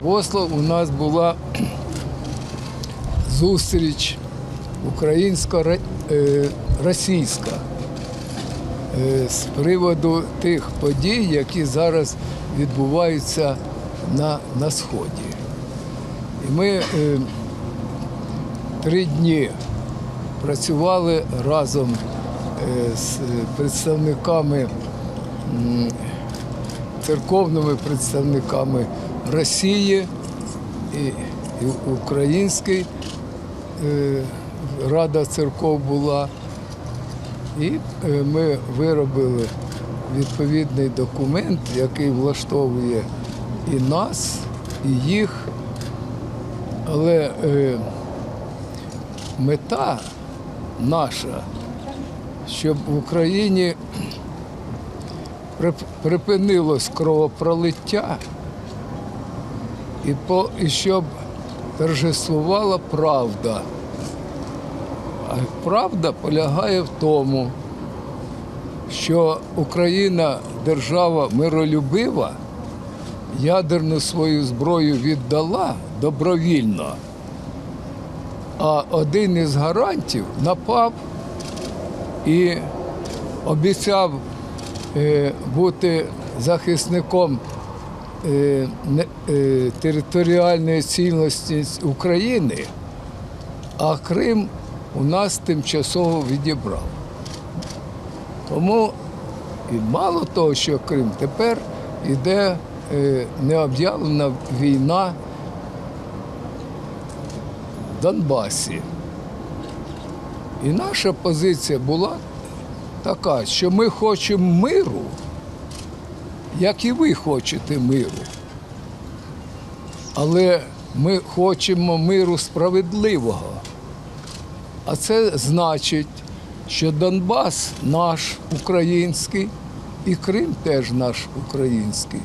В Осло у нас була зустріч українсько-російська е, з приводу тих подій, які зараз відбуваються на, на Сході. І ми е, три дні працювали разом е, з представниками, церковними представниками Росії і, Український е, Рада церков була. І е, ми виробили відповідний документ, який влаштовує і нас, і їх. Але е, мета наша, щоб в Україні припинилось кровопролиття і, по, і щоб торжествувала правда. А правда полягає в тому, що Україна держава миролюбива, ядерну свою зброю віддала добровільно. А один із гарантів напав і обіцяв е, бути захисником територіальної цілісності України, а Крим у нас тимчасово відібрав. Тому і мало того, що Крим, тепер іде е, необ'явлена війна в Донбасі. І наша позиція була така, що ми хочемо миру, як і ви хочете миру. Але ми хочемо миру справедливого. А це значить, що Донбас наш український і Крим теж наш український.